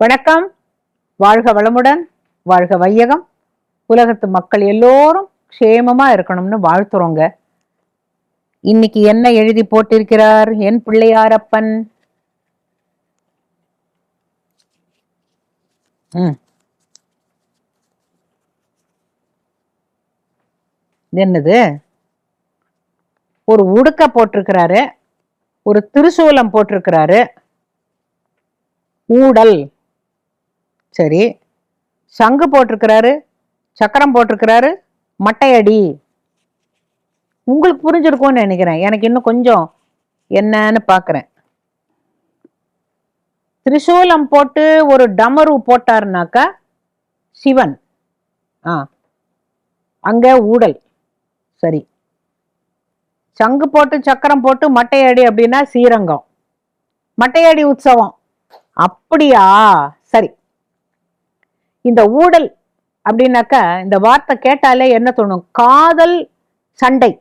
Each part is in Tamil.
வணக்கம். வாழ்க வளமுடன் வாழ்க வையகம். உலகத்து மக்கள் எல்லோரும் க்ஷேமமா இருக்கணும்னு வாழ்த்துறோங்க. இன்னைக்கு என்ன எழுதி போட்டிருக்கிறார் என் பிள்ளையாரப்பன்? ம். என்னது? ஒரு உடுக்க போட்டிருக்கிறாரு. ஒரு திருசூலம் போட்டிருக்கிறாரு. ஊடல். சரி. சங்கு போட்டிருக்கிறாரு சக்கரம் போட்டிருக்கிறாரு மட்டையடி. உங்களுக்கு புரிஞ்சிருக்கும்னு நினைக்கிறேன். எனக்கு இன்னும் கொஞ்சம் என்னன்னு பார்க்குறேன் திரிசூலம் போட்டு ஒரு டமரு போட்டாருனாக்கா சிவன். ஆ. அங்கே ஊடல். சரி. சங்கு போட்டு சக்கரம் போட்டு மட்டையடி அப்படின்னா ஸ்ரீரங்கம். மட்டையடி உற்சவம். அப்படியா? சரி. இந்த ஊடல் அப்படின்னாக்கா இந்த வார்த்தை கேட்டாலே என்ன தோணும்? காதல் சண்டை.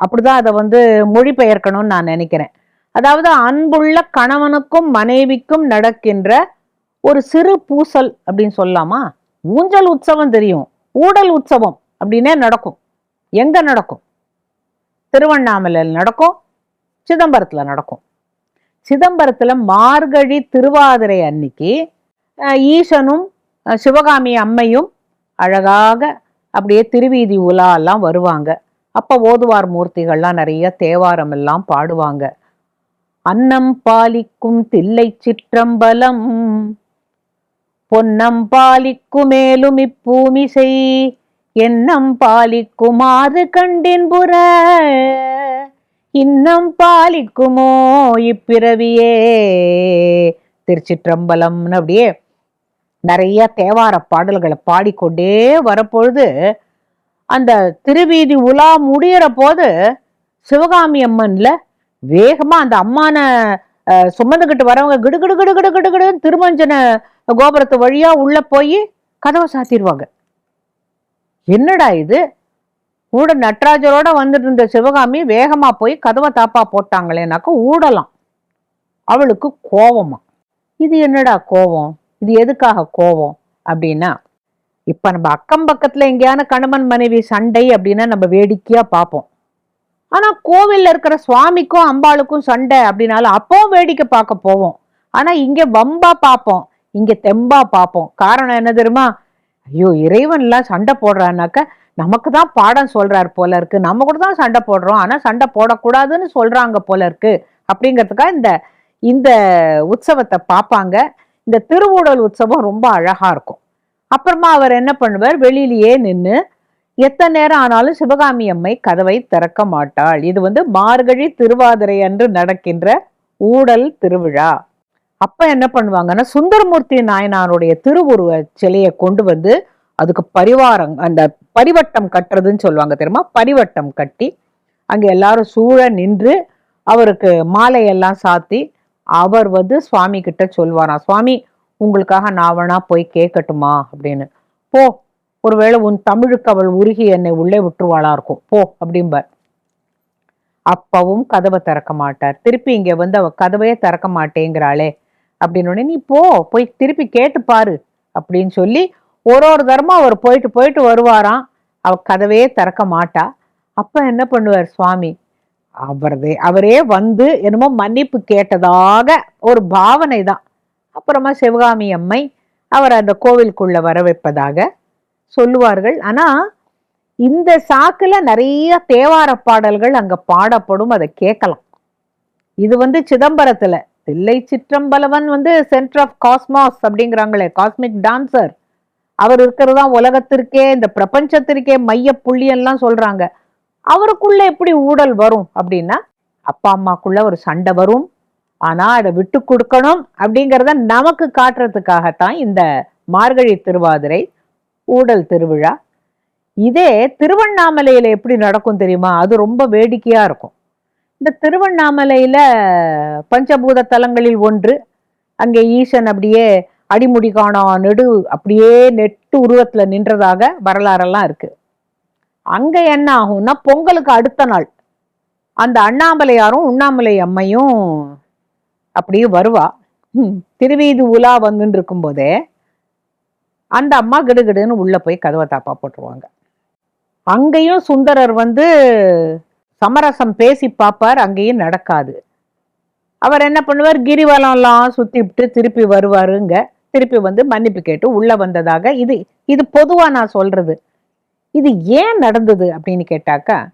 அப்படிதான் அதை வந்து மொழிபெயர்க்கணும்னு நான் நினைக்கிறேன். அதாவது அன்புள்ள கணவனுக்கும் மனைவிக்கும் நடக்கின்ற ஒரு சிறு பூசல் அப்படின்னு சொல்லலாமா? ஊஞ்சல் உற்சவம் தெரியும். ஊடல் உற்சவம் அப்படின்னே நடக்கும். எங்க நடக்கும்? திருவண்ணாமலையில் நடக்கும் சிதம்பரத்தில் நடக்கும். சிதம்பரத்தில் மார்கழி திருவாதிரை அன்னைக்கு ஈசனும் சிவகாமி அம்மையும் அழகாக அப்படியே திருவீதி உலாலாம் வருவாங்க. அப்போ ஓதுவார் மூர்த்திகள்லாம் நிறைய தேவாரம் எல்லாம் பாடுவாங்க. அன்னம் பாலிக்கும் தில்லை சிற்றம்பலம் பொன்னம் பாலிக்கும் மேலும் இப்பூமிசை எண்ணம் பாலிக்குமாறு கண்டின்புற இன்னம் பாலிக்குமோ இப்பிறவியே திருச்சிற்றம்பலம்னு அப்படியே நிறைய தேவார பாடல்களை பாடிக்கொண்டே வரப்பொழுது அந்த திருவீதி உலா முடியிற போது சிவகாமி அம்மன்ல வேகமா அந்த அம்மான சுமந்துக்கிட்டு வரவங்க கிடு கிடு கிடு கிடு கிடு கிடுன்னு திருமஞ்சன கோபுரத்து வழியா உள்ள போய் கதவை சாத்திடுவாங்க என்னடா இது? கூட நட்ராஜரோட வந்துட்டு இருந்த சிவகாமி வேகமா போய் கதவை தாப்பா போட்டாங்களேனாக்க ஊடலாம். அவளுக்கு கோவமா. இது என்னடா கோவம்? இது எதுக்காக கோவம்? அப்படின்னா இப்ப நம்ம அக்கம் பக்கத்துல எங்கேயான கணவன் மனைவி சண்டை அப்படின்னா நம்ம வேடிக்கையா பார்ப்போம். ஆனா கோவில்ல இருக்கிற சுவாமிக்கும் அம்பாளுக்கும் சண்டை அப்படின்னாலும் அப்பவும் வேடிக்கை பார்க்க போவோம். ஆனா இங்க வம்பா பார்ப்போம். இங்க தெம்பா பார்ப்போம். காரணம் என்ன தெரியுமா? ஐயோ இறைவன்லாம் சண்டை போடுறான்னாக்க நமக்கு தான் பாடம் சொல்றாரு போல இருக்கு. நம்ம கூட தான் சண்டை போடுறோம். ஆனா சண்டை போடக்கூடாதுன்னு சொல்றாங்க போல இருக்கு. அப்படிங்கிறதுக்காக இந்த இந்த உற்சவத்தை பார்ப்பாங்க. இந்த திருவூடல் உற்சவம் ரொம்ப அழகா இருக்கும். அப்புறமா அவர் என்ன பண்ணுவார்? வெளியிலேயே நின்று எத்தனை நேரம் ஆனாலும் சிவகாமி அம்மை கதவை திறக்க மாட்டாள். இது வந்து மார்கழி திருவாதிரை அன்று நடக்கின்ற ஊடல் திருவிழா. அப்ப என்ன பண்ணுவாங்கன்னா சுந்தரமூர்த்தி நாயனாருடைய திருவுருவ சிலையை கொண்டு வந்து அதுக்கு பரிவாரம் அந்த பரிவட்டம் கட்டுறதுன்னு சொல்லுவாங்க தெரியுமா? பரிவட்டம் கட்டி அங்க எல்லாரும் சூழ நின்று அவருக்கு மாலையெல்லாம் சாத்தி அவர் வந்து சுவாமி கிட்ட சொல்வாராம் சுவாமி உங்களுக்காக நான் வேணா போய் கேட்கட்டுமா? அப்படின்னு. போ ஒருவேளை உன் தமிழுக்கு அவள் உருகி என்னை உள்ளே விட்டுருவாளா இருக்கும். போ அப்படிம்பார். அப்பவும் கதவை திறக்க மாட்டார். திருப்பி இங்க வந்து அவ கதவையே திறக்க மாட்டேங்கிறாளே அப்படின்னு நீ போ போய் திருப்பி கேட்டு பாரு அப்படின்னு சொல்லி ஒரு ஒரு தரமும் அவர் போயிட்டு போயிட்டு வருவாராம். அவ கதவையே திறக்க மாட்டா. அப்ப என்ன பண்ணுவார் சுவாமி? அவரதே அவரே வந்து என்னமோ மன்னிப்பு கேட்டதாக ஒரு பாவனை தான் அப்புறமா சிவகாமி அம்மை அவர் அந்த கோவிலுக்குள்ள வர வைப்பதாக சொல்லுவார்கள். ஆனா இந்த சாக்குல நிறைய தேவார பாடல்கள் அங்க பாடப்படும் அதை கேட்கலாம். இது வந்து சிதம்பரத்துல தில்லை சிற்றம்பலவன் வந்து சென்டர் ஆஃப் காஸ்மாஸ் அப்படிங்கிறாங்களே காஸ்மிக் டான்சர் அவர் இருக்கிறதா உலகத்திற்கே இந்த பிரபஞ்சத்திற்கே மைய புள்ளியெல்லாம் சொல்றாங்க. அவருக்குள்ள எப்படி ஊடல் வரும் அப்படின்னா அப்பா அம்மாக்குள்ள ஒரு சண்டை வரும். ஆனா அதை விட்டு கொடுக்கணும் அப்படிங்கிறத நமக்கு காட்டுறதுக்காகத்தான் இந்த மார்கழி திருவாதிரை ஊடல் திருவிழா. இதே திருவண்ணாமலையில எப்படி நடக்கும் தெரியுமா? அது ரொம்ப வேடிக்கையா இருக்கும். இந்த திருவண்ணாமலையில பஞ்சபூத தலங்களில் ஒன்று அங்கே ஈசன் அப்படியே அடிமுடி காணா நெடு அப்படியே நெட்டு உருவத்துல நின்றதாக வரலாறெல்லாம் இருக்கு. அங்க என்ன ஆகும்னா பொங்கலுக்கு அடுத்த நாள் அந்த அண்ணாமலையாரும் உண்ணாமலை அம்மையும் அப்படியே வருவா. ஹம், திருவீதி உலா வந்துட்டு இருக்கும்போதே அந்த அம்மா கிடுகிடுன்னு உள்ள போய் கதவை தாப்பா போட்டுருவாங்க. அங்கேயும் சுந்தரர் வந்து சமரசம் பேசி பார்ப்பார் அங்கேயும் நடக்காது. அவர் என்ன பண்ணுவார்? கிரிவலம்லாம் சுத்திவிட்டு திருப்பி வருவாருங்க. திருப்பி வந்து மன்னிப்பு கேட்டு உள்ள வந்ததாக இது இது பொதுவா நான் சொல்றது. இது ஏன் நடந்தது அப்படின்னு கேட்டாக்கா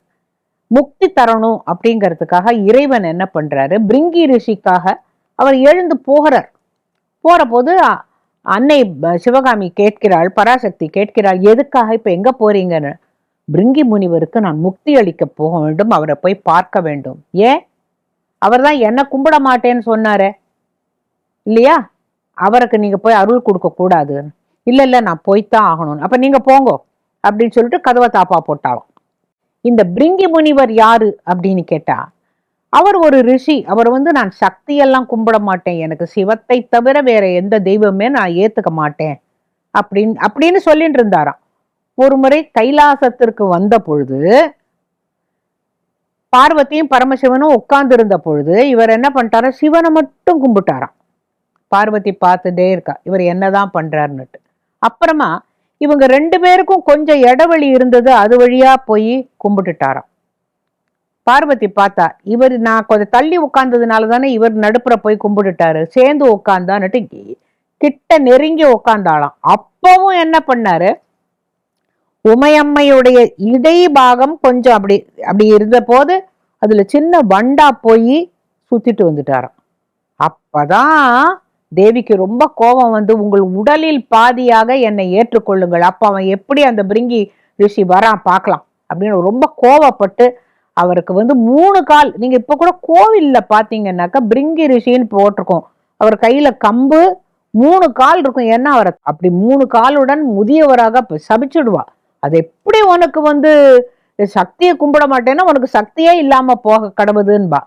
முக்தி தரணும் அப்படிங்கிறதுக்காக இறைவன் என்ன பண்றாரு? பிரிங்கி ரிஷிக்காக அவர் எழுந்து போகிறார். போற போது அன்னை சிவகாமி கேட்கிறாள் பராசக்தி கேட்கிறாள் எதுக்காக இப்ப எங்க போறீங்கன்னு? பிரிங்கி முனிவருக்கு நான் முக்தி அளிக்க போக வேண்டும் அவரை போய் பார்க்க வேண்டும். ஏன்? அவர்தான் என்ன கும்பிட மாட்டேன்னு சொன்னாரே. இல்லையா? அவருக்கு நீங்க போய் அருள் கொடுக்க கூடாது. இல்ல இல்ல நான் போய்த்தான் ஆகணும். அப்ப நீங்க போங்கோ. அப்படின்னு சொல்லிட்டு கதவை தாப்பா போட்டாலும் இந்த பிரிங்கி முனிவர் யாரு அப்படின்னு கேட்டா அவர் ஒரு ரிஷி. அவர் வந்து நான் சக்தியெல்லாம் கும்பிட மாட்டேன். எனக்கு சிவத்தை தவிர வேற எந்த தெய்வமே நான் ஏத்துக்க மாட்டேன். அப்படின்னு அப்படின்னு சொல்லிட்டு இருந்தாராம். ஒரு முறை கைலாசத்திற்கு வந்த பொழுது பார்வதியும் பரமசிவனும் உட்கார்ந்து இருந்த பொழுது இவர் என்ன பண்ணிட்டாரா சிவனை மட்டும் கும்பிட்டாராம். பார்வதி பார்த்துட்டே இருக்கா இவர் என்னதான் பண்றாருன்னுட்டு. அப்புறமா இவங்க ரெண்டு பேருக்கும் கொஞ்சம் இடைவெளி இருந்தது அது வழியா போய் கும்பிட்டுட்டாராம். பார்வதி பார்த்தா இவர் நான் கொஞ்சம் தள்ளி உட்கார்ந்ததுனால தானே இவர் நடுப்புற போய் கும்பிட்டுட்டாரு சேர்ந்து உட்காந்தான்னுட்டு கிட்ட நெருங்கி உட்காந்தாளாம் அப்பவும் என்ன பண்ணாரு? உமையம்மையுடைய இடை பாகம் கொஞ்சம் அப்படி அப்படி இருந்த போது அதுல சின்ன வண்டா போய் சுத்திட்டு வந்துட்டாராம். அப்பதான் தேவிக்கு ரொம்ப கோபம் வந்து உங்கள் உடலில் பாதியாக என்னை ஏற்றுக்கொள்ளுங்கள். அப்போ அவன் எப்படி அந்த பிரிங்கி ரிஷி வரான் பார்க்கலாம். அப்படின்னு ரொம்ப கோவப்பட்டு அவருக்கு வந்து மூணு கால் நீங்க இப்ப கூட கோவில்ல பாத்தீங்கன்னாக்கா பிரிங்கி ரிஷின்னு போட்டிருக்கோம். அவர் கையில கம்பு மூணு கால் இருக்கும். ஏன்னா அவர் அப்படி மூணு காலுடன் முதியவராக சபிச்சுடுவா. அது எப்படி உனக்கு வந்து சக்தியை கும்பிட மாட்டேன்னா உனக்கு சக்தியே இல்லாம போக கடவுதுன்பா.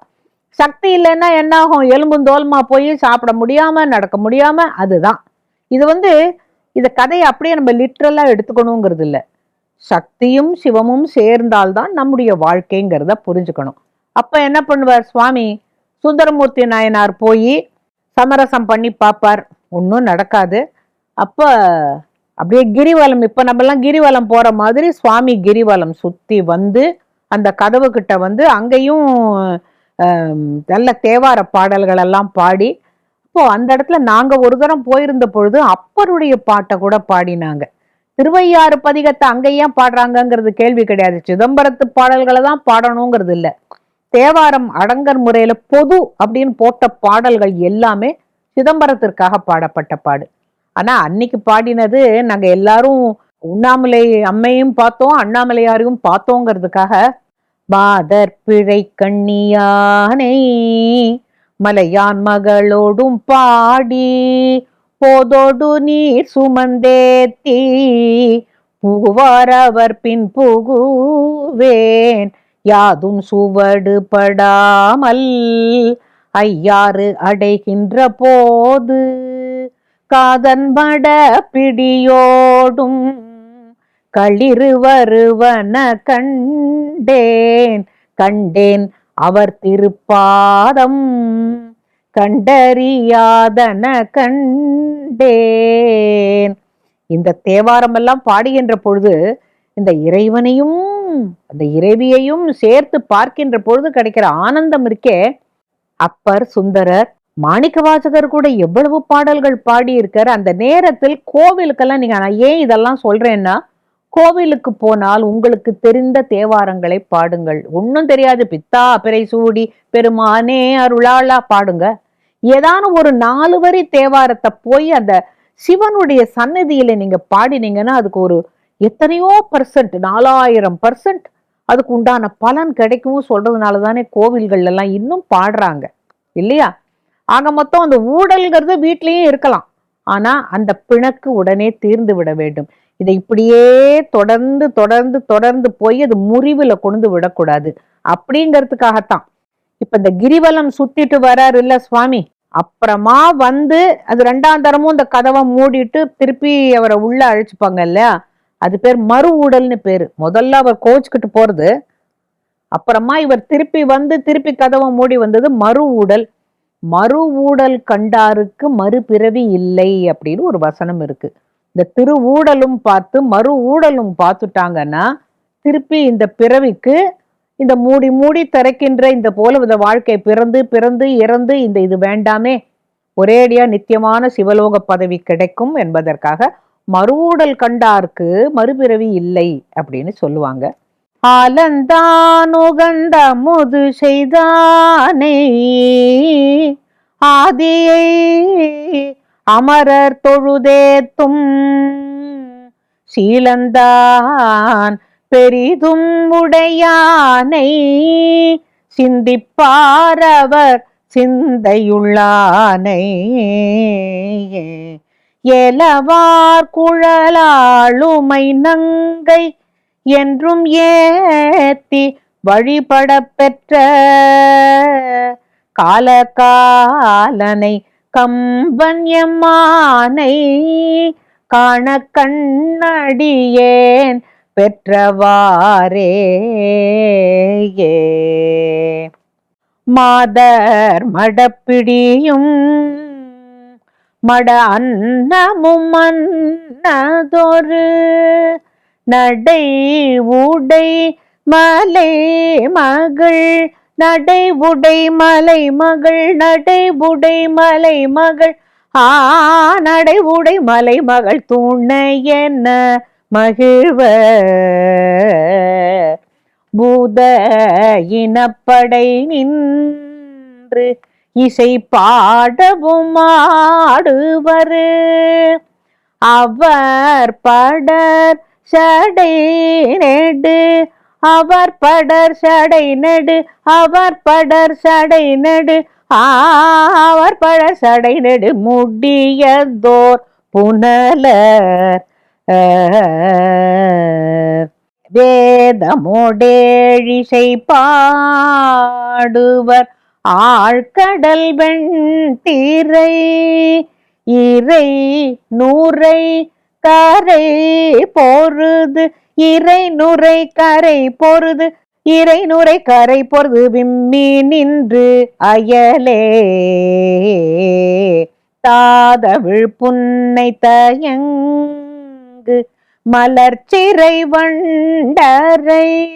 சக்தி இல்லைன்னா என்ன ஆகும் எலும்பும் தோலுமா போய் சாப்பிட முடியாம நடக்க முடியாம அதுதான். இது வந்து இந்த கதையை அப்படியே நம்ம லிட்ரலா எடுத்துக்கணுங்கிறது இல்லை. சக்தியும் சிவமும் சேர்ந்தால்தான் நம்முடைய வாழ்க்கைங்கிறத புரிஞ்சுக்கணும். அப்ப என்ன பண்ணுவார் சுவாமி? சுந்தரமூர்த்தி நாயனார் போய் சமரசம் பண்ணி பார்ப்பார். ஒன்றும் நடக்காது. அப்போ அப்படியே கிரிவலம் இப்போ நம்மலாம் கிரிவலம் போகிற மாதிரி சுவாமி கிரிவலம் சுற்றி வந்து அந்த கதவு கிட்ட வந்து அங்கேயும் நல்ல தேவார பாடல்களெல்லாம் பாடி இப்போது அந்த இடத்துல நாங்கள் ஒரு தரம் போயிருந்த பொழுது அப்பருடைய பாட்டை கூட பாடினாங்க. திருவையாறு பதிகத்தை அங்கே ஏன் பாடுறாங்கங்கிறது கேள்வி கிடையாது. சிதம்பரத்து பாடல்களை தான் பாடணுங்கிறது இல்லை. தேவாரம் அடங்கர் முறையில் பொது அப்படின்னு போட்ட பாடல்கள் எல்லாமே சிதம்பரத்திற்காக பாடப்பட்ட பாடு. ஆனால் அன்னைக்கு பாடினது நாங்கள் எல்லாரும் உண்ணாமலை அம்மையும் பார்த்தோம் அண்ணாமலையாரையும் பார்த்தோங்கிறதுக்காக மாதர் பிழை கண்ணியானை மலையான் மகளோடும் பாடி போதோடு நீர் சுமந்தேத்தி புகுவாரவர் பின் புகுவேன். யாதும் சுவடு படாமல் ஐயாறு அடைகின்ற போது காதன்பட பிடியோடும் களிறு வருவன கண்டேன் கண்டேன் அவர் திருப்பாதம். கண்டறியாதன கண்டேன். இந்த தேவாரம் எல்லாம் பாடுகின்ற பொழுது இந்த இறைவனையும் அந்த இறைவியையும் சேர்த்து பார்க்கின்ற பொழுது கிடைக்கிற ஆனந்தம் இருக்கே. அப்பர் சுந்தரர் மாணிக்கவாசகர் கூட எவ்வளவு பாடல்கள் பாடியிருக்கார். அந்த நேரத்தில் கோவிலுக்கெல்லாம் நீங்க நான் ஏன் இதெல்லாம் சொல்றேன்னா கோவிலுக்கு போனால் உங்களுக்கு தெரிந்த தேவாரங்களை பாடுங்கள். ஒன்றும் தெரியாது. பித்தா பிறை சூடி பெருமானே அருளாளா பாடுங்க. ஏதானும் ஒரு நாலு வரி தேவாரத்தை போய் அந்த சிவனுடைய சன்னதியில நீங்க பாடினீங்கன்னா அதுக்கு ஒரு எத்தனையோ பர்சன்ட் நாலாயிரம் பர்சன்ட் அதுக்கு உண்டான பலன் கிடைக்கும் சொல்றதுனால தானே கோவில்கள் எல்லாம் இன்னும் பாடுறாங்க. இல்லையா? ஆக மொத்தம் அந்த ஊடல்கிறது வீட்லயும் இருக்கலாம். ஆனா அந்த பிணக்கு உடனே தீர்ந்து விட வேண்டும். இதை இப்படியே தொடர்ந்து தொடர்ந்து தொடர்ந்து போய் அது முறிவுல கொண்டு விடக்கூடாது. அப்படிங்கிறதுக்காகத்தான். இப்ப இந்த கிரிவலம் சுத்திட்டு வராரு இல்ல சுவாமி? அப்புறமா வந்து அது ரெண்டாம் தரமும் இந்த கதவை மூடிட்டு திருப்பி அவரை உள்ள அழைச்சிப்பாங்க இல்லையா? அது பேர் மறு ஊடல்னு பேரு. முதல்ல அவர் கோச்சுக்கிட்டு போறது. அப்புறமா இவர் திருப்பி வந்து திருப்பி கதவை மூடி வந்தது மறு ஊடல். மறு ஊடல் கண்டாருக்கு மறுபிறவி இல்லை அப்படின்னு ஒரு வசனம் இருக்கு. இந்த திரு ஊடலும் பார்த்து மறு ஊடலும் பார்த்துட்டாங்கன்னா திருப்பி இந்த பிறவிக்கு இந்த மூடி மூடி திறக்கின்ற இந்த போல இந்த வாழ்க்கை பிறந்து பிறந்து இறந்து இந்த இது வேண்டாமே. ஒரேடியா நித்தியமான சிவலோக பதவி கிடைக்கும் என்பதற்காக மறுவூடல் கண்டார்க்கு மறுபிறவி இல்லை அப்படின்னு சொல்லுவாங்க. ஆலந்தான் உகந்த முது செய்தானே ஆதியை அமரர் தொழுதேத்தும் சீலந்தான் பெரிதும் உடையானை சிந்திப்பாரவர் சிந்தையுள்ளானை. எலவார் குழலாளுமை நங்கை என்றும் ஏத்தி வழிபட பெற்ற காலகாலனை கம்பன் காண கண்ணடியேன் பெற்றவாரே மாதர் மடப்பிடியும் மட அன்னமும் அன்னதொரு நடை உடை மலை மகள் நடை உடை மலை மகள் நடை உடை மலை மகள். ஆ நடை உடை மலை மகள் துணை என்ன மகிழ்வ? பூத இனப்படை நின்று இசை பாடவும் ஆடுவர். அவர் படர் சடை நெடு அவர் படர் சடை நடு அவர் படர் சடை நடு அவர் படர் சடை நடு முடியதோர் புனலர் வேதமோடேழிசை பாடுவர். ஆழ்கடல் வெண் தீரை இறை நூரை கரை போருது இறை நுரை கரை போருது இறை நுரை கரை பொருது விம்மி நின்று அயலே. தாதவிழ் புன்னை தயங்கு மலர்ச்சிறை வண்டரை.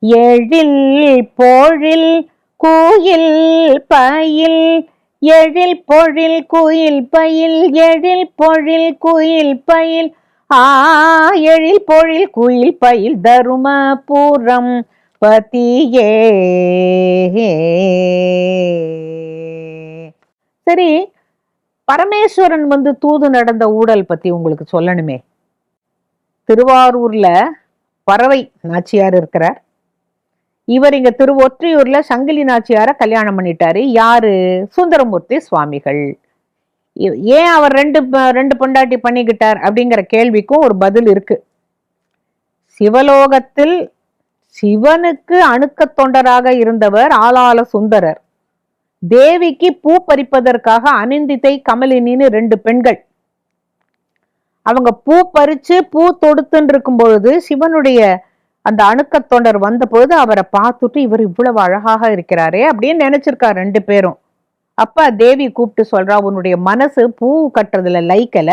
எழில் போழில் கோயில் பயில் எழில் பொழில் குயில் பயில் எழில் பொழில் குயில் பயில். ஆ எழில் பொழில் குயில் பயில் தருமபுரம் பதியே சரி பரமேஸ்வரன் வந்து தூது நடந்த ஊடல் பத்தி உங்களுக்கு சொல்லணுமே. திருவாரூர்ல பறவை நாச்சியார் இருக்கிறார். இவர் இங்க திருவொற்றியூர்ல சங்கிலி நாச்சியார கல்யாணம் பண்ணிட்டாரு. யாரு? சுந்தரமூர்த்தி சுவாமிகள். ஏன் அவர் ரெண்டு ரெண்டு பொண்டாட்டி பண்ணிக்கிட்டார் அப்படிங்கிற கேள்விக்கும் ஒரு பதில் இருக்கு. சிவலோகத்தில் சிவனுக்கு அணுக்க தொண்டராக இருந்தவர் ஆளாள சுந்தரர். தேவிக்கு பூ பறிப்பதற்காக அனிந்தித்தை கமலினின்னு ரெண்டு பெண்கள். அவங்க பூ பறிச்சு பூ தொடுத்துன்னு இருக்கும் பொழுது சிவனுடைய அந்த அணுக்கத் தொண்டர் வந்த பொழுது அவரை பார்த்துட்டு இவர் இவ்வளவு அழகாக இருக்கிறாரே அப்படின்னு நினைச்சிருக்கா ரெண்டு பேரும். அப்ப தேவி கூப்பிட்டு சொல்றா உன்னுடைய மனசு பூ கட்டுறதுல லைக்கல.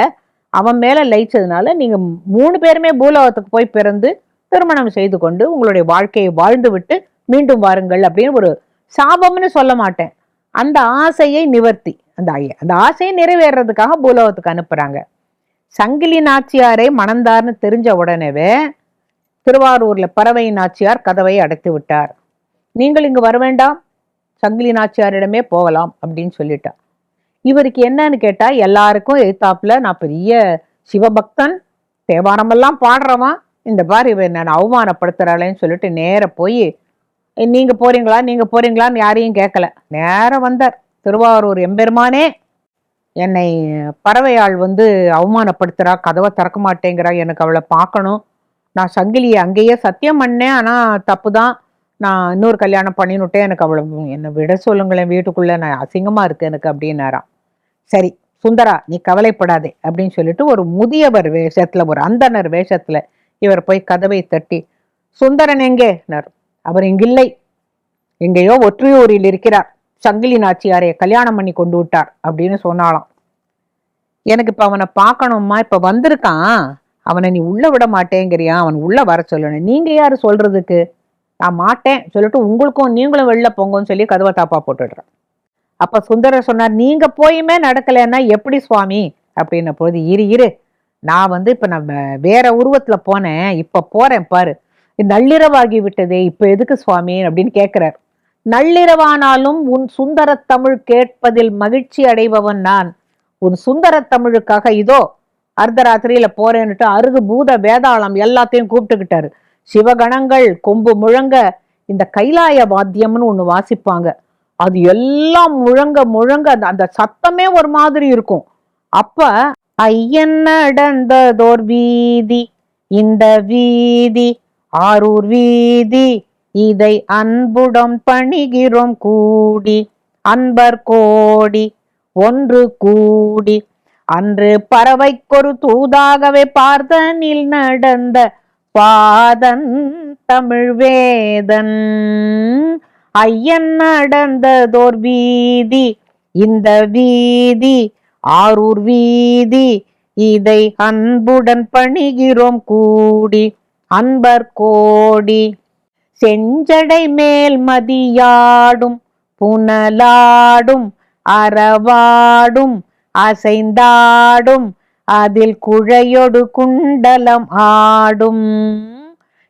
அவன் மேல லயிச்சதுனால நீங்க மூணு பேருமே பூலோகத்துக்கு போய் பிறந்து திருமணம் செய்து கொண்டு உங்களுடைய வாழ்க்கையை வாழ்ந்து விட்டு மீண்டும் வாருங்கள் அப்படின்னு ஒரு சாபம்னு சொல்ல மாட்டேன். அந்த ஆசையை நிவர்த்தி. அந்த ஐய அந்த ஆசையை நிறைவேறதுக்காக பூலோகத்துக்கு அனுப்புறாங்க. சங்கிலி நாச்சியாரை மணந்தார்னு தெரிஞ்ச உடனேவே திருவாரூர்ல பறவை நாச்சியார் கதவை அடைத்து விட்டார். நீங்கள் இங்கு வர வேண்டாம். சங்கிலி நாச்சியாரிடமே போகலாம் அப்படின்னு சொல்லிட்டார். இவருக்கு என்னன்னு கேட்டா எல்லாருக்கும் எழுத்தாப்புல நான் பெரிய சிவபக்தன். தேவாரமெல்லாம் பாடுறவன். இந்த பாரு இவன் நான் அவமானப்படுத்துறாளேன்னு சொல்லிட்டு நேர போய் நீங்க போறீங்களா? நீங்க போறீங்களான்னு யாரையும் கேட்கல. நேரம் வந்தார். திருவாரூர் எம்பெருமானே என்னை பறவையாள் வந்து அவமானப்படுத்துறா கதவை திறக்க மாட்டேங்கிறா எனக்கு அவளை பார்க்கணும். நான் சங்கிலியை அங்கேயே சத்தியம் பண்ணேன். ஆனால் தப்பு தான் நான் இன்னொரு கல்யாணம் பண்ணினுட்டேன். எனக்கு அவ்வளோ என்னை விட சொல்லுங்களேன் வீட்டுக்குள்ளே நான் அசிங்கமாக இருக்கு எனக்கு அப்படின்னாராம். சரி சுந்தரா நீ கவலைப்படாதே அப்படின்னு சொல்லிட்டு ஒரு முதியவர் வேஷத்தில் ஒரு அந்தனர் வேஷத்தில் இவர் போய் கதவை தட்டி சுந்தரன் எங்கே அவர் இங்கில்லை. எங்கேயோ ஒற்றியூரில் இருக்கிறார். சங்கிலி நாச்சியாரைய கல்யாணம் பண்ணி கொண்டு விட்டார் அப்படின்னு சொன்னாலாம் எனக்கு இப்போ அவனை பார்க்கணுமா? இப்போ வந்திருக்கான். அவனை நீ உள்ள விட மாட்டேங்கிறியா? அவன் உள்ள வர சொல்லணும். நீங்க யாரு சொல்றதுக்கு? நான் மாட்டேன். சொல்லிட்டு உங்களுக்கும் நீங்களும் வெளில போங்கன்னு சொல்லி கதவை தாப்பா போட்டுடுறேன். அப்ப சுந்தரர் சொன்னார் நீங்க போயுமே நடக்கலைன்னா எப்படி சுவாமி? அப்படின்ன பொழுது இரு இரு. நான் வந்து இப்ப நான் வேற உருவத்துல போனேன். இப்ப போறேன் பாரு. நள்ளிரவாகி விட்டதே. இப்ப எதுக்கு சுவாமி? அப்படின்னு கேட்கிறார் நள்ளிரவானாலும் உன் சுந்தர தமிழ் கேட்பதில் மகிழ்ச்சி அடைபவன் நான். உன் சுந்தர தமிழுக்காக இதோ அர்த்தராத்திரியில போறேன்னுட்டு அருகு பூத வேதாளம் எல்லாத்தையும் கூப்பிட்டுக்கிட்டாரு. சிவகணங்கள் கொம்பு முழங்க இந்த கைலாய வாத்தியம்னு ஒண்ணு வாசிப்பாங்க. அது எல்லாம் முழங்க முழங்க அந்த அந்த சத்தமே ஒரு மாதிரி இருக்கும். அப்ப ஐயன் நடந்ததோர் வீதி இந்த வீதி ஆரூர் வீதி இதை அன்புடன் பணிகிறோம் கூடி அன்பர் கோடி ஒன்று கூடி. அன்று பறவைக்கொரு தூதாகவே பார்த்தனில் நடந்த பாதன் தமிழ் வேதன் ஐயன் நடந்ததோர் வீதி இந்த வீதி ஆரூர் வீதி இதை அன்புடன் பணிகிறோம் கூடி அன்பர் கோடி. செஞ்சடை மேல் மதியாடும் புனலாடும் அறவாடும் அசைந்தாடும். அதில் குழையொடு குண்டலம் ஆடும்.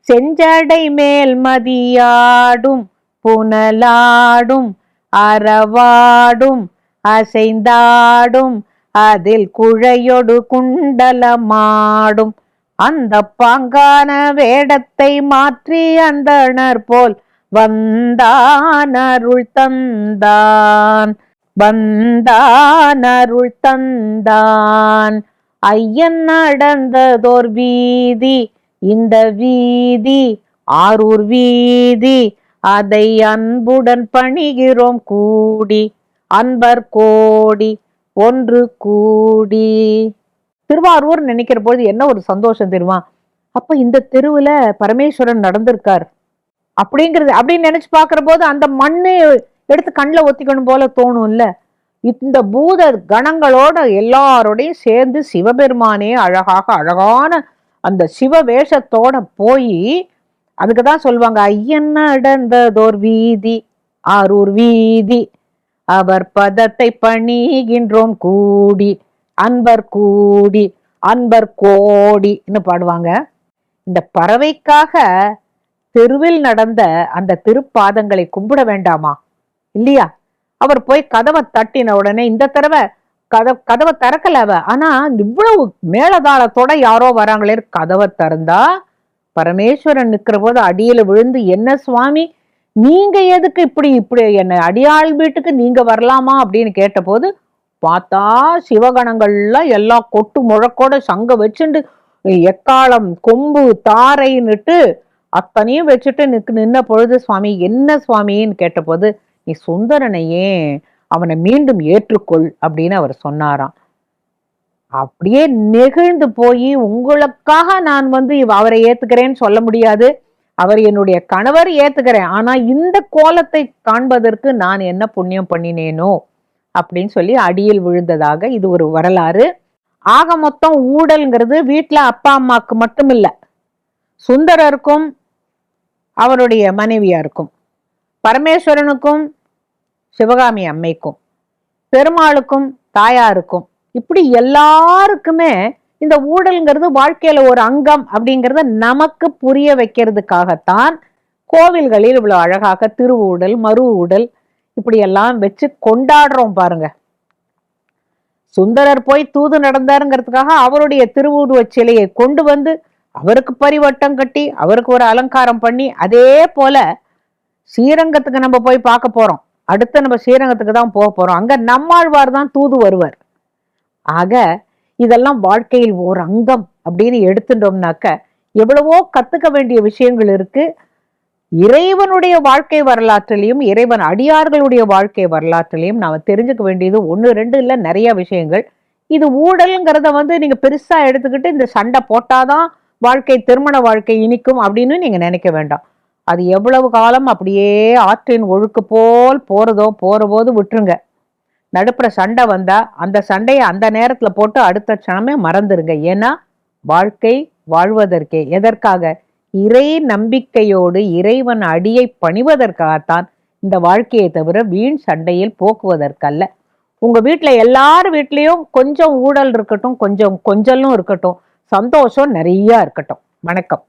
செஞ்சடை மேல் மதியாடும். புனலாடும். அறவாடும். அசைந்தாடும். அதில் குழையொடு குண்டலமாடும் அந்த பாங்கான வேடத்தை மாற்றி அந்தணர் போல் வந்தான் அருள் தந்தான். வந்தான் அருள் தந்தான். ஐயன் நடந்ததோர் வீதி இந்த வீதி ஆரூர் வீதி. அதை அன்புடன் பணிகிறோம் கூடி அன்பர் கோடி ஒன்று கூடி. திருவாரூர் நினைக்கிற பொழுது என்ன ஒரு சந்தோஷம் தெரியுமா? அப்ப இந்த தெருவுல பரமேஸ்வரன் நடந்திருக்கார். அப்படிங்கிறது அப்படின்னு நினைச்சு பாக்குற போது அந்த மண்ணு எடுத்து கண்ணில் ஒத்திக்கணும் போல தோணும்ல. இந்த பூத கணங்களோட எல்லாரோடையும் சேர்ந்து சிவபெருமானே அழகாக அழகான அந்த சிவ வேஷத்தோட போய் அதுக்கு தான் சொல்லுவாங்க ஐயன்னடந்ததோர் வீதி ஆரூர் வீதி அவர் பதத்தை பணிகின்றோம் கூடி அன்பர் கூடி அன்பர் கோடின்னு பாடுவாங்க. இந்த பறவைக்காக தெருவில் நடந்த அந்த திருப்பாதங்களை கும்பிட வேண்டாமா? இல்லையா? அவர் போய் கதவை தட்டின உடனே இந்த தடவை கத கதவை திறக்கல அவ. ஆனா இவ்வளவு மேலதாளத்தோட யாரோ வராங்களே கதவை திறந்தா பரமேஸ்வரன் நிற்கிற போது அடியில விழுந்து என்ன சுவாமி நீங்க எதுக்கு இப்படி இப்படி என்ன அடியாள் வீட்டுக்கு நீங்க வரலாமா? அப்படின்னு கேட்டபோது பார்த்தா சிவகணங்கள்லாம் எல்லாம் கொட்டு முழக்கோட சங்க வச்சுண்டு எக்காலம் கொம்பு தாரைன்னுட்டு அத்தனையும் வச்சுட்டு நிக்கு நின்ன பொழுது சுவாமி என்ன சுவாமின்னு கேட்டபோது நீ சுந்தரனையே அவனை மீண்டும் ஏற்றுக்கொள் அப்படின்னு அவர் சொன்னாராம். அப்படியே நெகிழ்ந்து போய் உங்களுக்காக நான் வந்து அவரை ஏத்துக்கிறேன்னு சொல்ல முடியாது. அவர் என்னுடைய கணவர் ஏத்துக்கிறேன். ஆனா இந்த கோலத்தை காண்பதற்கு நான் என்ன புண்ணியம் பண்ணினேனோ? அப்படின்னு சொல்லி அடியில் விழுந்ததாக இது ஒரு வரலாறு. ஆக மொத்தம் ஊழல்ங்கிறது வீட்டுல அப்பா அம்மாக்கு மட்டும் இல்ல சுந்தரருக்கும் அவருடைய மனைவியாருக்கும் பரமேஸ்வரனுக்கும் சிவகாமி அம்மைக்கும் பெருமாளுக்கும் தாயாருக்கும் இப்படி எல்லாருக்குமே இந்த ஊழல்ங்கிறது வாழ்க்கையில ஒரு அங்கம் அப்படிங்கறத நமக்கு புரிய வைக்கிறதுக்காகத்தான் கோவில்களில் இவ்வளவு அழகாக திருவூடல் மறு ஊடல் இப்படி எல்லாம் வச்சு கொண்டாடுறோம் பாருங்க. சுந்தரர் போய் தூது நடந்தாருங்கிறதுக்காக அவருடைய திருவுருவச் சிலையை கொண்டு வந்து அவருக்கு பரிவட்டம் கட்டி அவருக்கு ஒரு அலங்காரம் பண்ணி அதே போல ஸ்ரீரங்கத்துக்கு நம்ம போய் பார்க்க போறோம். அடுத்த நம்ம ஸ்ரீரங்கத்துக்கு தான் போக போறோம். அங்க நம்மாழ்வார் தான் தூது வருவர். ஆக இதெல்லாம் வாழ்க்கையில் ஓர் அங்கம் அப்படின்னு எடுத்துட்டோம்னாக்க எவ்வளவோ கத்துக்க வேண்டிய விஷயங்கள் இருக்கு. இறைவனுடைய வாழ்க்கை வரலாற்றிலையும் இறைவன் அடியார்களுடைய வாழ்க்கை வரலாற்றிலையும் நாம தெரிஞ்சுக்க வேண்டியது ஒன்று ரெண்டு இல்லை நிறைய விஷயங்கள். இது ஊழல்ங்கிறத வந்து நீங்க பெருசா எடுத்துக்கிட்டு இந்த சண்டை போட்டாதான் வாழ்க்கை திருமண வாழ்க்கை இனிக்கும் அப்படின்னு நீங்க நினைக்க வேண்டாம். அது எவ்வளவு காலம் அப்படியே ஆற்றின் ஒழுக்கு போல் போறதோ போற போது விட்டுருங்க. நடுப்புற சண்டை வந்தா அந்த சண்டையை அந்த நேரத்துல போட்டு அடுத்த க்ஷணமே மறந்துருங்க. ஏன்னா வாழ்க்கை வாழ்வதற்கே. எதற்காக? இறை நம்பிக்கையோடு இறைவன் அடியை பணிவதற்காகத்தான் இந்த வாழ்க்கையை தவிர வீண் சண்டையில் போக்குவதற்கல்ல. உங்க வீட்டில் எல்லார் வீட்லேயும் கொஞ்சம் ஊழல் இருக்கட்டும் கொஞ்சம் கொஞ்சலும் இருக்கட்டும் சந்தோஷம் நிறைய இருக்கட்டும். வணக்கம்.